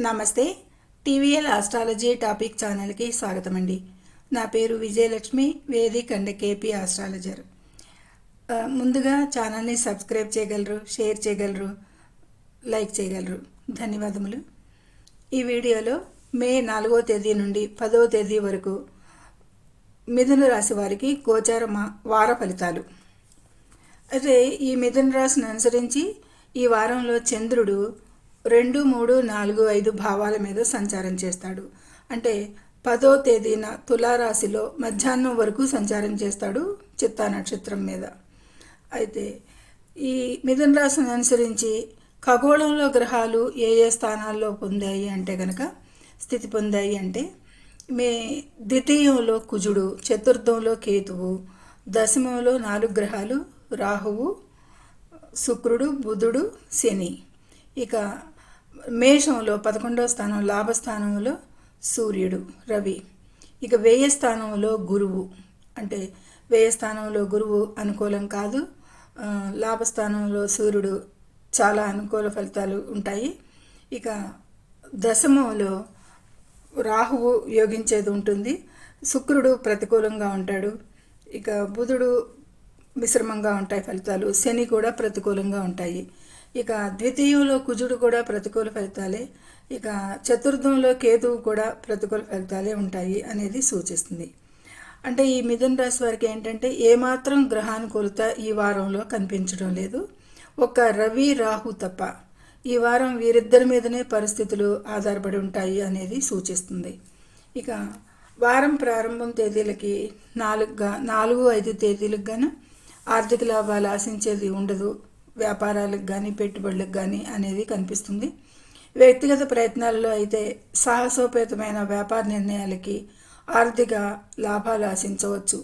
నమస్తే TVL astrology topic ఛానల్కి స్వాగతం అండి నా పేరు Vijayalakshmi Vedic and KP astrologer. ముందుగా ఛానల్ని సబ్స్క్రైబ్ చేయగలరు షేర్ చేయగలరు లైక్ చేయగలరు. ధన్యవాదములు. ఈ వీడియోలో మే నాలుగో తేదీ నుండి పదో తేదీ వరకు మిథున రాశి వారికి గోచార మా- వార ఫలితాలు. అయితే ఈ మిథున రాశిని అనుసరించి ఈ వారంలో చంద్రుడు రెండు మూడు నాలుగు ఐదు భావాల మీద సంచారం చేస్తాడు. అంటే పదో తేదీన తులారాశిలో మధ్యాహ్నం వరకు సంచారం చేస్తాడు చిత్తా నక్షత్రం మీద. అయితే ఈ మిథున రాశిని అనుసరించి ఖగోళంలో గ్రహాలు ఏ ఏ స్థానాల్లో పొందాయి అంటే కనుక స్థితి పొందాయి అంటే మే ద్వితీయంలో కుజుడు చతుర్థంలో కేతువు దశమంలో నాలుగు గ్రహాలు రాహువు శుక్రుడు బుధుడు శని. ఇక మేషంలో పదకొండవ స్థానం లాభస్థానంలో సూర్యుడు రవి. ఇక వ్యయ స్థానంలో గురువు. అంటే వ్యయ స్థానంలో గురువు అనుకూలం కాదు. లాభస్థానంలో సూర్యుడు చాలా అనుకూల ఫలితాలు ఉంటాయి. ఇక దశమంలో రాహువు యోగించేది ఉంటుంది. శుక్రుడు ప్రతికూలంగా ఉంటాడు. ఇక బుధుడు మిశ్రమంగా ఉంటాయి ఫలితాలు. శని కూడా ప్రతికూలంగా ఉంటాయి. ఇక ద్వితీయంలో కుజుడు కూడా ప్రతికూల ఫలితాలే ఇక చతుర్థంలో కేతువు కూడా ప్రతికూల ఫలితాలే ఉంటాయి అనేది సూచిస్తుంది. అంటే ఈ మిథున రాశి వారికి ఏంటంటే ఏమాత్రం గ్రహానుకూలత ఈ వారంలో కనిపించడం లేదు. ఒక్క రవి రాహు తప్ప ఈ వారం వీరిద్దరి మీదనే పరిస్థితులు ఆధారపడి ఉంటాయి అనేది సూచిస్తుంది. ఇక వారం ప్రారంభం తేదీలకి నాలుగుగా నాలుగు ఐదు తేదీలకు గాను ఆర్థిక లాభాలు ఆశించేది ఉండదు. వ్యాపారాలకు కానీ పెట్టుబడులకు కానీ అనేది కనిపిస్తుంది. వ్యక్తిగత ప్రయత్నాలలో అయితే సాహసోపేతమైన వ్యాపార నిర్ణయాలకి ఆర్థిక లాభాలు ఆశించవచ్చు.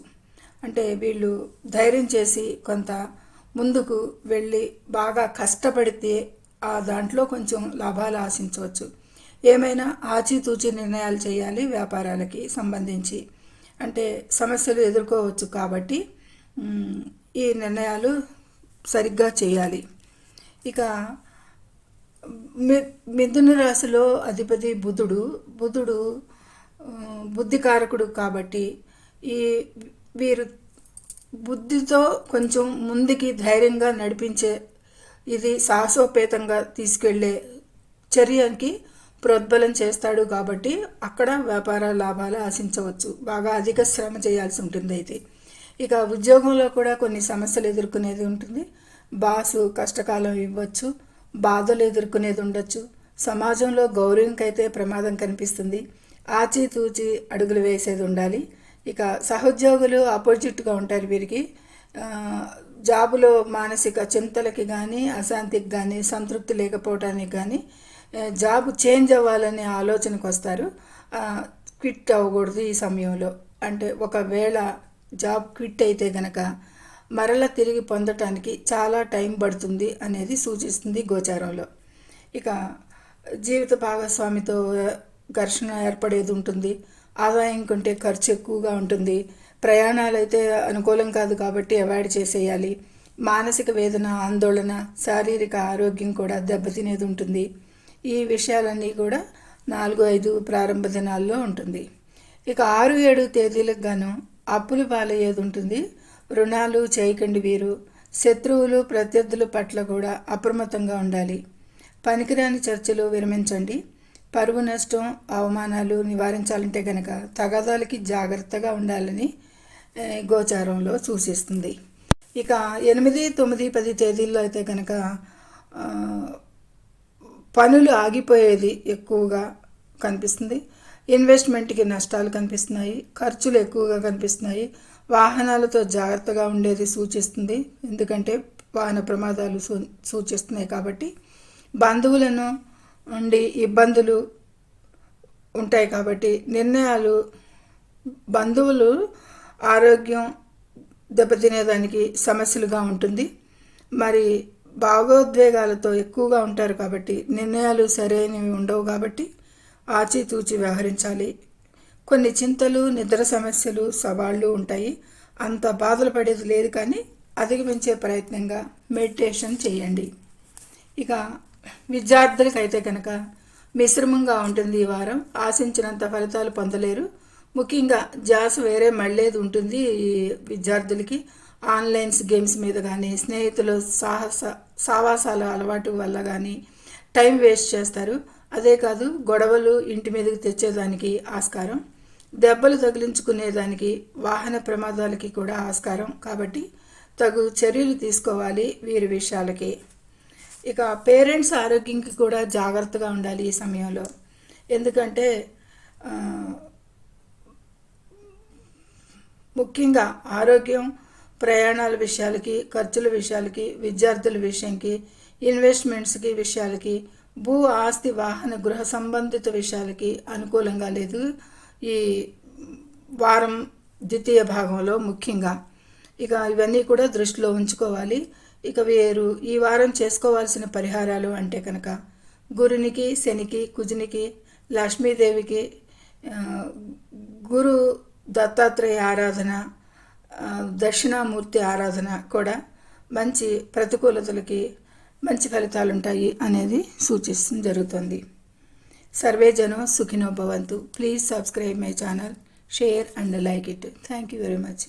అంటే వీళ్ళు ధైర్యం చేసి కొంత ముందుకు వెళ్ళి బాగా కష్టపడితే ఆ దాంట్లో కొంచెం లాభాలు ఆశించవచ్చు. ఏమైనా ఆచితూచి నిర్ణయాలు చేయాలి వ్యాపారాలకి సంబంధించి. అంటే సమస్యలు ఎదుర్కోవచ్చు కాబట్టి ఈ నిర్ణయాలు సరిగ్గా చేయాలి. ఇక మి- మిథున రాశిలో అధిపతి బుధుడు బుధుడు బుద్ధికారకుడు కాబట్టి ఈ వీరు బుద్ధితో కొంచెం ముందుకి ధైర్యంగా నడిపించే ఇది సాహసోపేతంగా తీసుకెళ్ళే చర్యకి ప్రోద్బలం చేస్తాడు కాబట్టి అక్కడ వ్యాపార లాభాలు ఆశించవచ్చు. బాగా అధిక శ్రమ చేయాల్సి ఉంటుంది అయితే ఇక ఉద్యోగంలో కూడా కొన్ని సమస్యలు ఎదుర్కొనేది ఉంటుంది. బాసు కష్టకాలం ఇవ్వచ్చు బాధలు ఎదుర్కొనేది ఉండొచ్చు. సమాజంలో గౌరవంకైతే ప్రమాదం కనిపిస్తుంది. ఆచితూచి అడుగులు వేసేది ఉండాలి. ఇక సహోద్యోగులు ఆపోజిట్గా ఉంటారు వీరికి. జాబులో మానసిక చింతలకి కానీ అశాంతికి కానీ సంతృప్తి లేకపోవడానికి కానీ జాబ్ చేంజ్ అవ్వాలనే ఆలోచనకు వస్తారు క్విట్ అవ్వకూడదు ఈ సమయంలో. అంటే ఒకవేళ జాబ్ క్విట్ అయితే గనక మరల తిరిగి పొందటానికి చాలా టైం పడుతుంది అనేది సూచిస్తుంది గోచారంలో. ఇక జీవిత భాగస్వామితో ఘర్షణ ఏర్పడేది ఉంటుంది. ఆదాయం కంటే ఖర్చు ఎక్కువగా ఉంటుంది. ప్రయాణాలు అయితే అనుకూలం కాదు కాబట్టి అవాయిడ్ చేసేయాలి. మానసిక వేదన ఆందోళన శారీరక ఆరోగ్యం కూడా దెబ్బతినేది ఉంటుంది. ఈ విషయాలన్నీ కూడా నాలుగు ఐదు ప్రారంభ దినాల్లో ఉంటుంది. ఇక ఆరు ఏడు తేదీలకు గాను అప్పులు పాలయ్యేది ఉంటుంది రుణాలు చేయకండి వీరు. శత్రువులు ప్రత్యర్థుల పట్ల కూడా అప్రమత్తంగా ఉండాలి. పనికిరాని చర్చలు విరమించండి. పరువు నష్టం అవమానాలు నివారించాలంటే కనుక తగాదాలకి జాగ్రత్తగా ఉండాలని గోచారంలో సూచిస్తుంది. ఇక ఎనిమిది తొమ్మిది పది తేదీల్లో అయితే కనుక పనులు ఆగిపోయేది ఎక్కువగా కనిపిస్తుంది. ఇన్వెస్ట్మెంట్కి నష్టాలు కనిపిస్తున్నాయి ఖర్చులు ఎక్కువగా కనిపిస్తున్నాయి. వాహనాలతో జాగ్రత్తగా ఉండేది సూచిస్తుంది. ఎందుకంటే వాహన ప్రమాదాలు సూ సూచిస్తున్నాయి కాబట్టి బంధువులను ఉండి ఇబ్బందులు ఉంటాయి కాబట్టి నిర్ణయాలు బంధువులు ఆరోగ్యం దెబ్బతినేదానికి సమస్యలుగా ఉంటుంది. మరి భావోద్వేగాలతో ఎక్కువగా ఉంటారు కాబట్టి నిర్ణయాలు సరైనవి ఉండవు కాబట్టి ఆచితూచి వ్యవహరించాలి. కొన్ని చింతలు నిద్ర సమస్యలు సవాళ్ళు ఉంటాయి. అంత బాధలు పడేది లేదు కానీ అధిగమించే ప్రయత్నంగా మెడిటేషన్ చేయండి. ఇక విద్యార్థులకైతే కనుక మిశ్రమంగా ఉంటుంది ఈ వారం. ఆశించినంత ఫలితాలు పొందలేరు. ముఖ్యంగా జాస్ వేరే మళ్ళేది ఉంటుంది ఈ విద్యార్థులకి. ఆన్లైన్స్ గేమ్స్ మీద కానీ స్నేహితులు సాహస సావాసాల అలవాటు వల్ల కానీ టైం వేస్ట్ చేస్తారు. అదే కాదు గొడవలు ఇంటి మీదకి తెచ్చేదానికి ఆస్కారం దెబ్బలు తగిలించుకునేదానికి వాహన ప్రమాదాలకి కూడా ఆస్కారం. కాబట్టి తగు చర్యలు తీసుకోవాలి వీరి విషయాలకి. ఇక పేరెంట్స్ ఆరోగ్యంకి కూడా జాగ్రత్తగా ఉండాలి ఈ సమయంలో. ఎందుకంటే ముఖ్యంగా ఆరోగ్యం ప్రయాణాల విషయాలకి ఖర్చుల విషయాలకి విద్యార్థుల విషయంకి ఇన్వెస్ట్మెంట్స్కి విషయాలకి భూ ఆస్తి వాహన గృహ సంబంధిత విషయాలకి అనుకూలంగా లేదు. ఈ వారం ద్వితీయ భాగంలో ముఖ్యంగా. ఇక ఇవన్నీ కూడా దృష్టిలో ఉంచుకోవాలి. ఇక వేరు ఈ వారం చేసుకోవాల్సిన పరిహారాలు అంటే కనుక గురునికి శనికి కుజునికి లక్ష్మీదేవికి గురు దత్తాత్రేయ ఆరాధన దక్షిణామూర్తి ఆరాధన కూడా మంచి ప్రతికూలతలకి మంచి ఫలితాలు ఉంటాయి అనేది సూచిస్తుంది జరుగుతుంది. సర్వే జనం సుఖినో భవంతు. Please subscribe my channel share and like it thank you very much